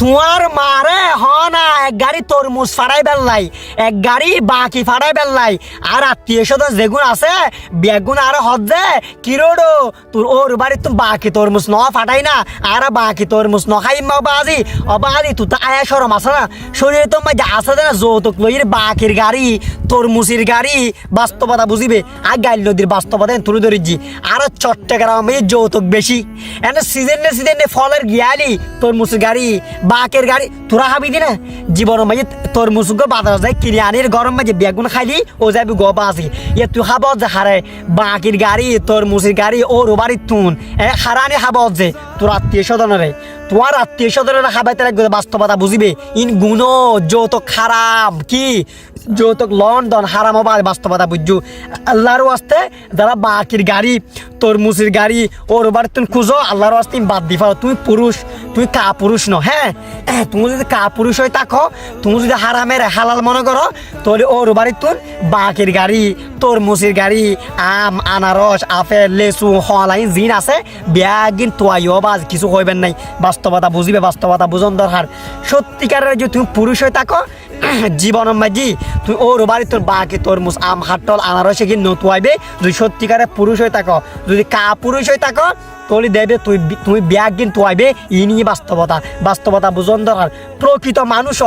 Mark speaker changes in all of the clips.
Speaker 1: তোমার মারে হ না, এক গাড়ি তরমুজ ফাড়াই বেললাই এক গাড়ি বাকি ফাড়াই বেললাই আর আত্মীয় স্বজন যেগুন আছে, বেগুন আর হজ্জে কিরোডো তোর ওর বাড়ি তুমি বাকি তরমুজ ন ফাটাই না, আর বাকি তরমুজ ন খাই মা বাজি। অবাজি তুই তো আয়া সরম আছে না? শরীরে তো মাঝে আছে না, যৌতুক লইয়ের বাকির গাড়ি, তরমুজের গাড়ি, বাস্তবতা বুঝিবে? আর গাইল নদীর বাস্তবতা তুলে ধরেছি আর চট্টগ্রামে যৌতুক বেশি। এনে সিজনে সিজনে ফলের গিয়ালি, তরমুজের গাড়ি বাকের গাড়ি, তোরা হাবি দি না জীবন মাঝে তোর মুসুক বাজার যায়, কিনে আনির গরম মাঝে বেগুন খাইলি ও যাবি গো বাসি এ তুই খাব যে হারে বাকির গাড়ি তোর মুসির গাড়ি ও রোবারি তুন। এ হারানি খাব যে তোরা আত্মীয় স্বজনের তোমার আত্মীয় স্বজনের খাবাইতে লাগবে বাস্তবতা বুঝিবে। ইন গুণ যৌতুক খারাপ কি? যৌতুক লন্ডন হারাম হবা বাস্তবতা বুঝছ। আল্লাহর ওয়াস্তে যারা বাকির গাড়ি, তরমুজের গাড়ি, ওর বাড়ি তুমি খুঁজো, আল্লাহর ওয়াস্তে তুমি বাদ দি পারো তুমি পুরুষ, তুমি কা পুরুষ ন হ্যাঁ? তুমি যদি কা পুরুষ হয়ে থাকো, তুমি যদি হারামের হালাল মনে করো, তাহলে ওর বাড়ি তুন বাকির গাড়ি তরমুজের গাড়ি, আম, আনারস, আপেল, লেচু হলাইন জিন আছে। বেয়া গিন তোয়াইও বা কিছু হইবেন নাই। বাস্তবতা বুঝিবে, বাস্তবতা বুঝন দরকার। সত্যিকারের যদি তুমি পুরুষ হয়ে থাকো জীবন মাঝি তুই ওর বাড়ি তোর বাকি তরমুজ, আম হাটল আনারসে কি নতুয়াইবে যদি সত্যিকারের পুরুষ হয়ে থাকো, যদি কা পুরুষ হয়ে থাকো তলি দেবে, তুই তুমি ব্যাগ কিন তোয়াইবে ই নিয়ে বাস্তবতা। বাস্তবতা বুঝন দরকার। প্রকৃত মানুষ।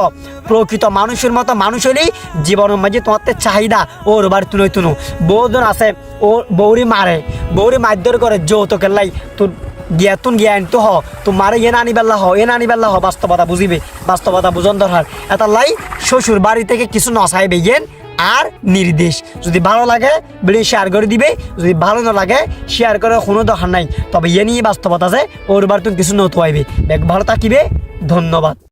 Speaker 1: প্রকৃত মানুষের মতো মানুষ হলেই জীবনের মাঝে তোমার চাহিদা। ওর বাড়ি তুলে তুনো বৌজন আছে, ও বৌরি মারে। বৌরি মারধর করে যৌতুকের লাই। তোর জ্ঞাতুন জ্ঞান তো হ তোমার এ নানি বেল্লা হ, এ নানি বেল্লা হ। বাস্তবতা বুঝিবে। বাস্তবতা বুঝন দরকার। এটা লাই শ্বশুর বাড়ি থেকে কিছু নসাইবে গেন আর নির্দেশ। যদি ভালো লাগে, ভিডিও শেয়ার করে দিবে। যদি ভালো না লাগে শেয়ার করার কোনো দরকার নাই। তবে এ নিয়ে বাস্তবতা আছে, ওর বার তুমি কিছু নতুন আইবে। ভালো থাকিবে, ধন্যবাদ।